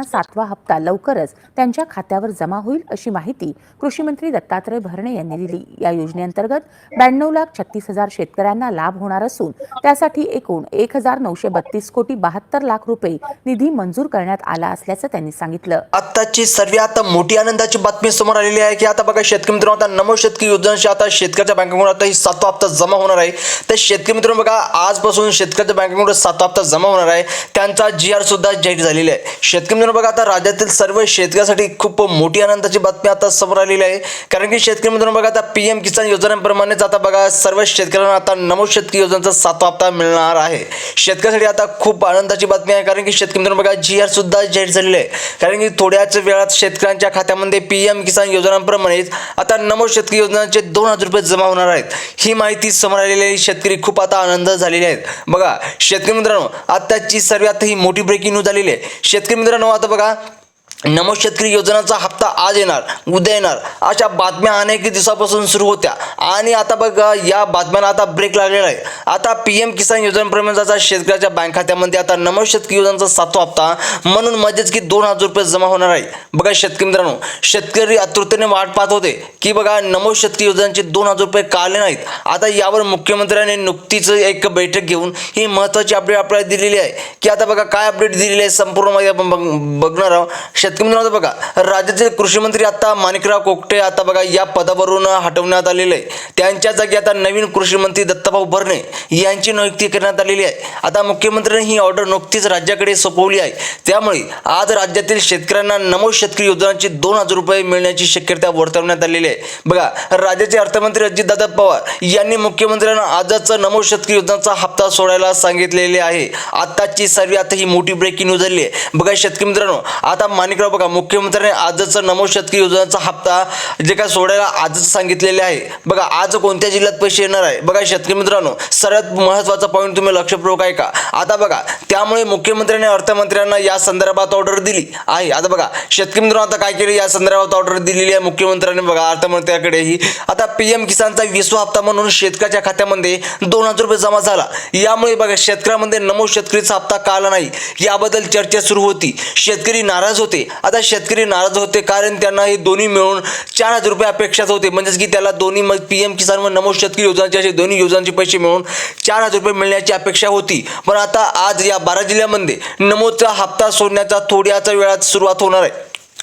सातवा हप्ता लवकरच त्यांच्या खात्यावर जमा होईल अशी माहिती कृषी मंत्री दत्तात्रय भरणे यांनी दिली. या योजनेअंतर्गत ब्याण्णव लाख छत्तीस हजार शेतकऱ्यांना लाभ होणार असून त्यासाठी एकूण एक हजार नऊशे बत्तीस कोटी बहात्तर लाख रुपये निधी मंजूर करण्यात आला असल्याचं त्यांनी सांगितलं. आताची सर्वात मोठी आनंदाची बातमी समोर आलेली आहे की आता बघा शेतकरी मित्रांनो आता नमो शेतकरी योजनेच्या आता शेतकऱ्याच्या बँकेकडून आता ही सातवा हप्ता जमा होणार आहे. तर शेतकरी मित्रांनो बघा आजपासून शेतकऱ्याच्या बँकेकडून सातवा हप्ता जमा होणार आहे. त्यांचा जी आर सुद्धा जाहीर झालेला आहे. शेतकरी मित्रांनो बघा आता राज्यातील सर्व शेतकऱ्यासाठी खूप मोठी आनंदाची बातमी आता समोर आलेली आहे. कारण की शेतकरी मित्रांनो बघा आता पी एम किसान योजनेप्रमाणेच आता बघा सर्व शेतकऱ्यांना आता नमो शेतकरी योजनेचा सातवा हप्ता मिळणार आहे. शेतकऱ्यासाठी आता खूप आनंदाची बातमी आहे कारण की शेतकरी मित्रांनो बघा जी आर सुद्धा जाहीर झालेली आहे. कारण की थोड्याच वेळात शेतकऱ्यांच्या खात्यामध्ये पी एम किसान योजनांप्रमाणेच आता नमो शेतकरी योजनांचे दोन हजार रुपये जमा होणार आहेत. ही माहिती समोर आलेली आहे शेतकरी खूप आता आनंद झालेले आहेत. बघा शेतकरी मित्रांनो आताची सर्वात ही मोठी ब्रेकिंग न्यूज आलेली आहे. शेतकरी मित्रांनो आता बघा नमो शेतकरी योजनाचा हप्ता आज येणार उद्या येणार. अशा बातम्या अनेक दिवसापासून सुरू होत्या. आणि आता बघा या बातम्यांना आता ब्रेक लागलेला आहे. आता पी एम किसान योजनेप्रमाणेचा शेतकऱ्याच्या बँक खात्यामध्ये आता नमो शेतकरी योजनाचा सातवा हप्ता. म्हणून मध्येच की दोन हजार रुपये जमा होणार आहे. बघा शेतकरी मित्रांनो शेतकरी आतुरतेने वाट पाहत होते की बघा नमो शेतकरी योजनांचे दोन हजार रुपये काढले नाहीत. आता यावर मुख्यमंत्र्यांनी नुकतीच एक बैठक घेऊन ही महत्त्वाची अपडेट आपल्याला दिलेली आहे. की आता बघा काय अपडेट दिलेली आहे संपूर्ण माहिती आपण बघ- बघणार आहोत. शेतकरी मित्रांनो आता बघा राज्याचे कृषी मंत्री आता माणिकराव कोकटे आता बघा या पदावरून हटवण्यात आलेले आहे त्यांच्या जागी आता नवीन कृषी मंत्री दत्ताभाऊ भरणे यांची नियुक्ती करण्यात आलेली आहे. आता मुख्यमंत्र्यांनी ही ऑर्डर नुकतीच राज्याकडे सोपवली आहे. त्यामुळे आज राज्यातील शेतकऱ्यांना नमो शेतकरी योजनांची दोन हजार रुपये मिळण्याची शक्यता वर्तवण्यात आलेली आहे. बघा राज्याचे अर्थमंत्री अजितदादा पवार यांनी मुख्यमंत्र्यांना आजच नमो शेतकरी योजनाचा हप्ता सोडायला सांगितलेले आहे. आताची सर्वात ही मोठी ब्रेकिंग न्यूज झाली आहे. बघा शेतकरी मित्रांनो आता मित्र बघा मुख्यमंत्र्यांनी आजच नमो शेतकरी योजनाचा हप्ता जे काय सोडायला आजच सांगितलेले आहे. बघा आज कोणत्या जिल्ह्यात पैसे येणार आहे? बघा शेतकरी मित्रांनो सर्वात महत्त्वाचा पॉईंट तुम्ही लक्षपूर्वक आहे का? आता बघा त्यामुळे मुख्यमंत्र्यांनी अर्थमंत्र्यांना या संदर्भात ऑर्डर दिली आहे. आता बघा शेतकरी मित्रांनो आता काय केलं? या संदर्भात ऑर्डर दिलेली आहे मुख्यमंत्र्यांनी. बघा अर्थमंत्र्याकडेही आता पी एम किसानचा विसवा हप्ता म्हणून शेतकऱ्याच्या खात्यामध्ये दोन हजार रुपये जमा झाला. यामुळे बघा शेतकऱ्यामध्ये नमो शेतकरीचा हप्ता का आला नाही. याबद्दल चर्चा सुरू होती. शेतकरी नाराज होते. आता शेतकरी नाराज होते कारण त्यांना हे दोन्ही मिळून चार हजार रुपये अपेक्षाच होते. म्हणजेच की त्याला दोन्ही मग पी एम किसान व नमो शेतकरी योजनाचे असे दोन्ही योजनांचे पैसे मिळून चार हजार रुपये मिळण्याची अपेक्षा होती. पण आता आज या बारा जिल्ह्यामध्ये नमोचा हप्ता सोडण्याचा थोड्याच वेळात सुरुवात होणार आहे.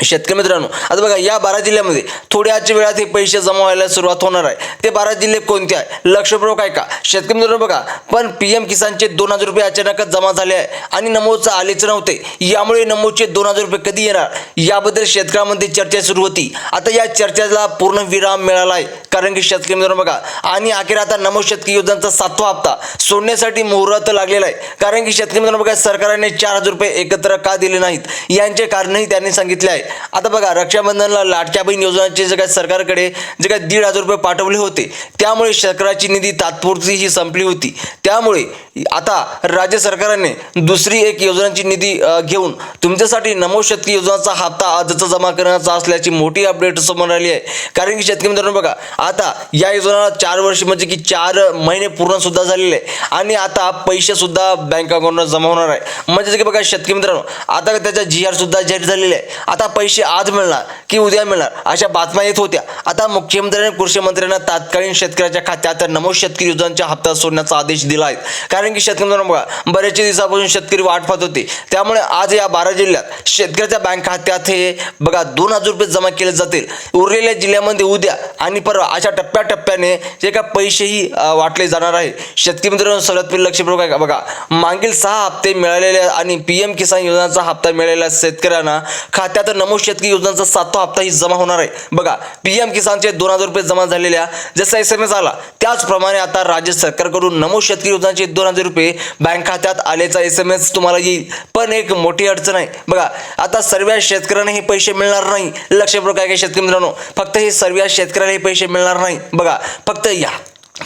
शेतकरी मित्रांनो आता बघा या बारा जिल्ह्यामध्ये थोड्याच वेळात हे पैसे जमा व्हायला सुरुवात होणार आहे. ते बारा जिल्हे कोणते आहे? लक्षपूर्वक आहे का शेतकरी मित्रांनो बघा पण पी एम किसानचे दोन हजार रुपये अचानकच जमा झाले आहे आणि नमोचं आलेच नव्हते. यामुळे नमोचे दोन हजार रुपये कधी येणार? याबद्दल शेतकऱ्यामध्ये चर्चा सुरू होती. आता या चर्चेला पूर्ण विराम मिळाला आहे. कारण की शेतकरी मित्रांनो बघा आणि अखेर आता नमो शेतकरी योजनांचा सातवा हप्ता सोडण्यासाठी मुहूर्त लागलेला आहे. कारण की शेतकरी मित्रांनो बघा सरकारने चार हजार रुपये एकत्र का दिले नाहीत? यांचे कारणही त्यांनी सांगितले आहे. आता बघा रक्षाबंधनला लाडक्या बहीण योजनाचे जे काय सरकारकडे जे काय दीड हजार रुपये पाठवले होते त्यामुळे शेतकऱ्याची निधी तात्पुरती ही संपली होती. त्यामुळे आता राज्य सरकारने दुसरी एक योजनांची निधी घेऊन तुमच्यासाठी नमो शेतकी योजनाचा हप्ता आजचा जमा करण्याचा असल्याची मोठी अपडेट समोर आली आहे. कारण की शेतकरी मित्रांनो बघा आता या योजनाला चार वर्ष म्हणजे की चार महिने पूर्ण सुद्धा झालेले आहे. आणि आता पैसे सुद्धा बँक अकाउंटला जमा होणार आहे. म्हणजे की बघा शेतकरी मित्रांनो आता त्याचा जी आर सुद्धा जाहीर झालेला आहे. आता पैसे आज मिळणार की उद्या मिळणार अशा बातम्या येत होत्या. आता मुख्यमंत्र्यांनी कृषी मंत्र्यांना तात्कालीन शेतकऱ्याच्या खात्यात नमो शेतकरी योजनांच्या हप्ता सोडण्याचा आदेश दिला आहे. कारण की शेतकऱ्यांना बघा बरेच दिवसापासून शेतकरी वाट पाहत होते. त्यामुळे आज या बारा जिल्ह्यात शेतकऱ्याच्या बँक खात्यात हे बघा दोन हजार रुपये जमा केले जातील. उरलेल्या जिल्ह्यामध्ये उद्या आणि परवा अशा टप्प्याटप्प्याने जे काय पैसेही वाटले जाणार आहे. शेतकरी मित्रांनो सर्वात पहिले लक्षपूर्वक आहे का बघा मागील सहा हप्ते मिळालेले आणि पी एम किसान योजनाचा हप्ता मिळालेल्या शेतकऱ्यांना खात्यात नमो शेतकरी योजनांचा सातवा हप्ता ही जमा होणार आहे. बघा पी एम किसानचे दोन हजार रुपये जमा झालेल्या जसा एस एम एस आला त्याचप्रमाणे आता राज्य सरकारकडून नमो शेतकरी योजनाचे दोन हजार रुपये बँक खात्यात आल्याचा एस एम एस तुम्हाला येईल. पण एक मोठी अडचण आहे. बघा आता सर्व शेतकऱ्यांना हे पैसे मिळणार नाही. लक्षपूर्वक काय का शेतकरी मित्रांनो फक्त हे सर्व शेतकऱ्याला हे पैसे मिळणार नाही. बघा फक्त या.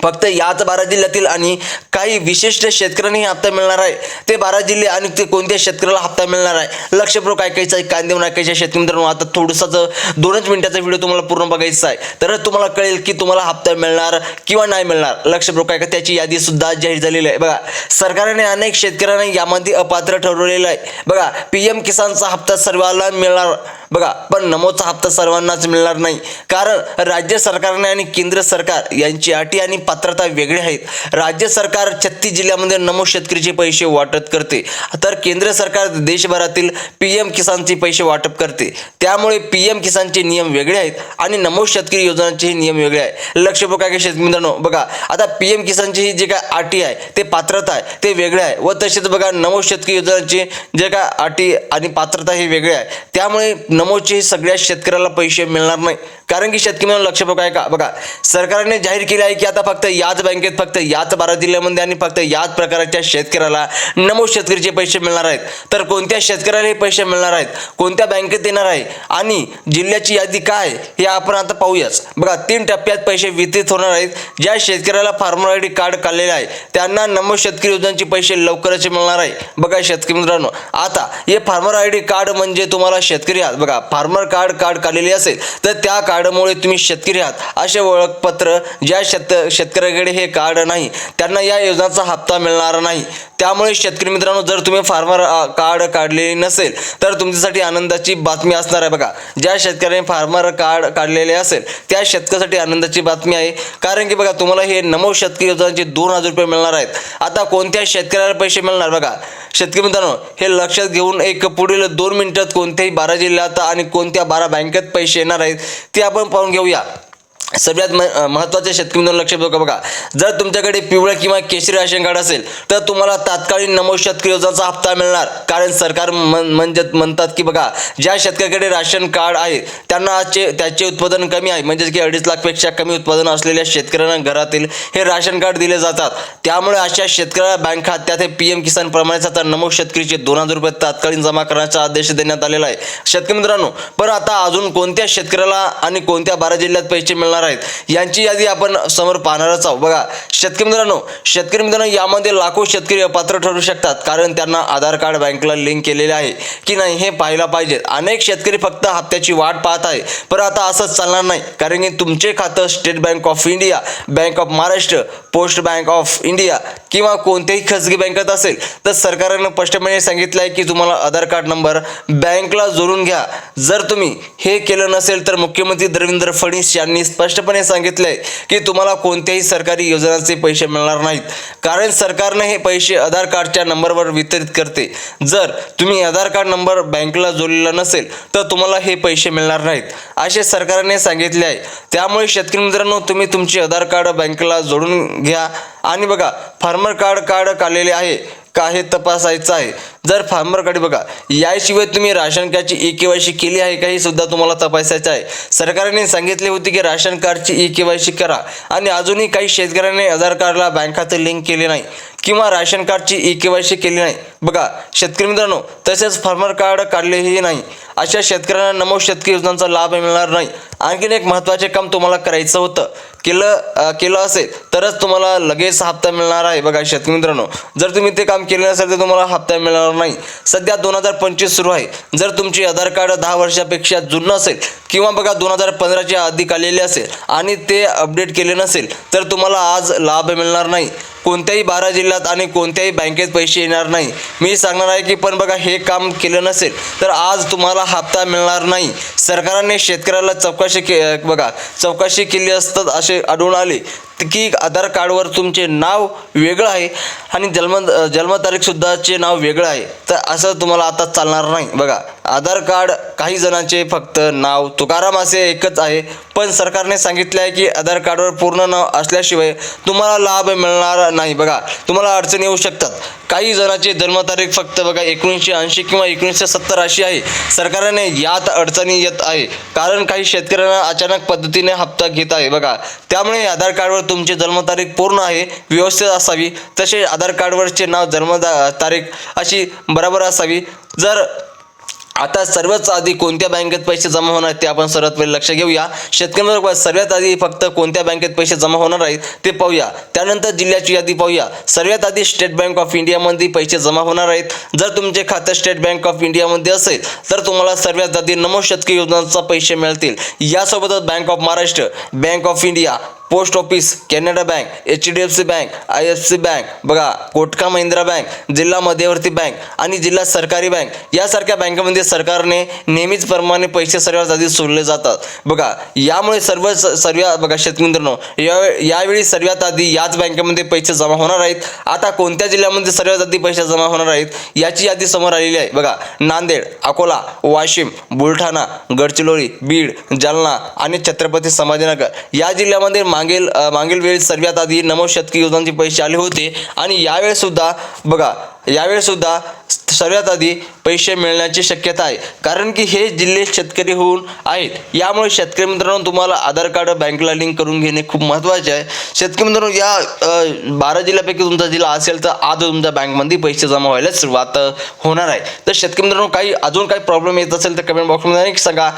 फक्त याच बारा जिल्ह्यातील आणि काही विशिष्ट शेतकऱ्यांनी हप्ता मिळणार आहे. ते बारा जिल्हे आणि ते कोणत्या शेतकऱ्याला हप्ता मिळणार आहे. लक्षपूर्वक ऐकायचं आहे? कांदे नाकायच्या शेतकरी मित्रांनो आता थोडंसं दोनच मिनिटाचा व्हिडिओ तुम्हाला पूर्ण बघायचा आहे. तर तुम्हाला कळेल की तुम्हाला हप्ता मिळणार किंवा नाही मिळणार. लक्षपूर्वक ऐका त्याची यादी सुद्धा जाहीर झालेली आहे. बघा सरकारने अनेक शेतकऱ्यांना यामध्ये अपात्र ठरवलेलं आहे. बघा पी एम किसानचा हप्ता सर्वांना मिळणार. बघा पण नमोचा हप्ता सर्वांनाच मिळणार नाही. कारण राज्य सरकारने आणि केंद्र सरकार यांची अटी आणि पात्रता वेगळी आहेत. राज्य सरकार छत्तीस जिल्ह्यामध्ये नमो शेतकरीचे पैसे वाटप करते. तर केंद्र सरकार देशभरातील पी एम किसानचे पैसे वाटप करते. त्यामुळे पी एम किसानचे नियम वेगळे आहेत आणि नमो शेतकरी योजनांचे नियम वेगळे आहे लक्ष काय शेतकरी मित्रांनो बघा आता पी एम किसानची ही जे काय अटी आहे ते पात्रता आहे ते वेगळे आहे. व तसेच बघा नमो शेतकरी योजनांचे जे काय अटी आणि पात्रता हे वेगळे आहे. त्यामुळे नमोचे सगळ्या शेतकऱ्याला पैसे मिळणार नाही. कारण की शेतकरी म्हणून लक्ष बघाय का बघा सरकारने जाहीर केले आहे की आता फक्त याच बँकेत फक्त याच बारा जिल्ह्यामध्ये आणि फक्त याच प्रकारच्या शेतकऱ्याला नमो शेतकरीचे पैसे मिळणार आहेत. तर कोणत्या शेतकऱ्याला हे पैसे मिळणार आहेत? कोणत्या बँकेत येणार आहे? आणि जिल्ह्याची यादी काय? आहे हे आपण आता पाहूयाच. बघा तीन टप्प्यात पैसे वितरित होणार आहेत. ज्या शेतकऱ्याला फार्मर आय डी कार्ड काढलेलं आहे त्यांना नमो शेतकरी योजनांचे पैसे लवकरच मिळणार आहे. बघा शेतकरी मित्रांनो आता हे फार्मर आय डी कार्ड म्हणजे तुम्हाला शेतकरी आहात. बघा फार्मर कार्ड कार्ड काढलेले असेल तर त्या कार्डमुळे तुम्ही शेतकरी आहात. असे ओळखपत्र ज्या शेत शेतकऱ्याकडे हे कार्ड नाही त्यांना या योजनाचा हप्ता मिळणार नाही. त्यामुळे शेतकरी मित्रांनो जर तुम्ही फार्मर कार्ड काढलेले नसेल तर तुमच्यासाठी आनंदाची बातमी असणार आहे बघा. ज्या शेतकऱ्याने फार्मर कार्ड काढलेले असेल त्या शेतकऱ्यासाठी आनंदाची बातमी आहे. कारण की बघा तुम्हाला हे नमो शेतकरी योजनाचे दोन हजार रुपये मिळणार आहेत. आता कोणत्या शेतकऱ्याला पैसे मिळणार बघा? शेतकरी मित्रांनो हे लक्षात घेऊन एक पुढील दोन मिनिटात कोणत्याही बारा जिल्ह्यात आणि कोणत्या बारा बँकेत पैसे येणार आहेत ते आपण पाहून घेऊया. सगळ्यात म महत्त्वाचे शेतकरी मित्रांनो लक्ष बघा बघा. जर तुमच्याकडे पिवळं किंवा केशरी राशन कार्ड असेल तर तुम्हाला तात्कालीन नमो शेतकरी योजनाचा हप्ता मिळणार. कारण सरकार म्हणजे म्हणतात की बघा ज्या शेतकऱ्याकडे राशन कार्ड आहे त्यांना आजचे त्याचे उत्पादन कमी आहे. म्हणजेच की अडीच लाखपेक्षा कमी उत्पादन असलेल्या शेतकऱ्यांना घरातील हे राशन कार्ड दिले जातात. त्यामुळे अशा शेतकऱ्याला बँक खात्यात हे पी एम किसान प्रमाणेच आता नमो शेतकरीचे दोन हजार रुपये तात्कालीन जमा करण्याचा आदेश देण्यात आलेला आहे. शेतकरी मित्रांनो पण आता अजून कोणत्या शेतकऱ्याला आणि कोणत्या बारा जिल्ह्यात पैसे मिळणार आहेत. यांची यादी आपण समोर पाहणारच आहोत. बघा शेतकरी मित्रांनो शेतकरी मित्रांनो यामध्ये लाखो शेतकरी अपात्र ठरू शकतात कारण त्यांना आधार कार्ड बँकला लिंक केलेले आहे की नाही हे पाहायला पाहिजेत. अनेक शेतकरी फक्त हप्त्याची वाट पाहत आहे पण आता असंच चालणार नाही कारण की तुमचे खातं State Bank of India bank of Maharashtra post bank of India किंवा कोणत्याही खाजगी बँकेत असेल तर सरकारनं स्पष्टपणे सांगितलं आहे की तुम्हाला आधार कार्ड नंबर बँकला जोडून घ्या. जर तुम्ही हे केलं नसेल तर मुख्यमंत्री देवेंद्र फडणवीस यांनी स्पष्टपणे सांगितले आहे की तुम्हाला कोणत्याही सरकारी योजनांचे पैसे मिळणार नाहीत. कारण सरकारने हे पैसे आधार कार्डच्या नंबरवर वितरित करते. जर तुम्ही आधार कार्ड नंबर बँकला जोडलेला नसेल तर तुम्हाला हे पैसे मिळणार नाहीत. असे सरकारने सांगितले आहे. त्यामुळे शेतकरी मित्रांनो तुम्ही तुमचे आधार कार्ड बँकेला जोडून घ्या. आणि बघा फार्मर कार्ड कार्ड काढलेले आहे. का हे तपासायचं आहे? जर फार्मर बघा याशिवाय तुम्ही राशन कार्डची ई के वाय सी केली आहे का हे सुद्धा तुम्हाला तपासायचं आहे. सरकारने सांगितले होते की राशन कार्डची ई के वाय सी करा. आणि अजूनही काही शेतकऱ्यांनी आधार कार्डला बँक खाते लिंक केले नाही किंवा राशन कार्डची ई के वाय सी केली नाही. बघा शेतकरी मित्रांनो तसेच फार्मर कार्ड काढलेही नाही. अशा शेतकऱ्यांना नमो शेतकरी योजनांचा लाभ मिळणार नाही. आणखीन एक महत्त्वाचे काम तुम्हाला करायचं होतं. केलं केलं असेल तरच तुम्हाला लगेच हप्ता मिळणार आहे. बघा शेतकरी मित्रांनो जर तुम्ही ते काम केले नसेल तर तुम्हाला हप्ता मिळणार नाही. सध्या दोन हजार पंचवीस सुरू आहे. जर तुमचे आधार कार्ड दहा वर्षापेक्षा जुनं असेल किंवा बघा दोन हजार पंधराच्या अधिक आलेले असेल आणि ते अपडेट केले नसेल तर तुम्हाला आज लाभ मिळणार नाही. कोणत्याही बारा जिल्ह्यात आणि कोणत्याही बँकेत पैसे येणार नाही. मी सांगणार आहे की पण बघा हे काम केलं नसेल तर आज तुम्हाला हप्ता मिळणार नाही. सरकारने शेतकऱ्याला चौकशी के बघा चौकशी केली असतात असे आढळून आले. की आधार कार्डवर तुमचे नाव वेगळं आहे आणि जन्म जन्मतारीखसुद्धाचे नाव वेगळं आहे. तर असं तुम्हाला आता चालणार नाही. बघा आधार कार्ड काही जणांचे फक्त नाव तुकाराम असे एकच आहे. पण सरकारने सांगितले आहे की आधार कार्डवर पूर्ण नाव असल्याशिवाय तुम्हाला लाभ मिळणार नाही. बघा तुम्हाला अडचणी येऊ शकतात. काही जणांची जन्मतारीख फक्त बघा एकोणीसशे ऐंशी किंवा एकोणीसशे सत्तर अशी आहे. सरकारने यात अडचणी येत आहे. कारण काही शेतकऱ्यांना अचानक पद्धतीने हप्ता घेत आहे. बघा त्यामुळे आधार कार्डवर तुमची जन्मतारीख पूर्ण आहे व्यवस्थित असावी. तसे आधार कार्डवरचे नाव जन्म तारीख अशी बरोबर असावी. जर आता सर्वात आधी कोणत्या बँकेत पैसे जमा होणार आहेत ते आपण सर्वात पहिले लक्ष घेऊया. शेतकरी सर्वात आधी फक्त कोणत्या बँकेत पैसे जमा होणार आहेत ते पाहूया. त्यानंतर जिल्ह्याची यादी पाहूया. सर्वात आधी स्टेट बँक ऑफ इंडियामध्ये पैसे जमा होणार आहेत. जर तुमचे खातं स्टेट बँक ऑफ इंडियामध्ये असेल तर तुम्हाला सर्वात आधी नमो शतकी योजनांचा पैसे मिळतील. यासोबतच bank of Maharashtra bank of India post office Canara bank H D F C bank I F C bank बघा कोटका महिंद्रा बँक जिल्हा मध्यवर्ती बँक आणि जिल्हा सरकारी बँक यासारख्या बँकेमध्ये सरकारने नेहमीच प्रमाणे पैसे सर्वात आधी सोडले जातात. बघा यामुळे सर्व सर्व बघा शेतकरी मित्रांनो या यावेळी सर्वात आधी याच बँकेमध्ये पैसे जमा होणार आहेत. आता कोणत्या जिल्ह्यामध्ये सर्वात आधी पैसे जमा होणार आहेत याची यादी समोर आलेली आहे. बघा नांदेड अकोला वाशिम बुलढाणा गडचिरोली बीड जालना आणि छत्रपती संभाजीनगर या जिल्ह्यामध्ये मागील मागील वेळी सर्वात आधी नमो शतकी योजनांचे पैसे आले होते. आणि यावेळेसुद्धा बघा यावेळेसुद्धा सर्वात आधी पैसे मिळण्याची शक्यता आहे. कारण की हे जिल्हे शेतकरी होऊन आहेत. यामुळे शेतकरी मित्रांनो तुम्हाला आधार कार्ड बँकेला लिंक करून घेणे खूप महत्त्वाचे आहे. शेतकरी मित्रांनो या बारा जिल्ह्यापैकी तुमचा जिल्हा असेल तर आज तुमच्या बँकमध्ये पैसे जमा व्हायला सुरुवात होणार आहे. तर शेतकरी मित्रांनो काही अजून काही प्रॉब्लेम येत असेल तर कमेंट बॉक्समध्ये सांगा.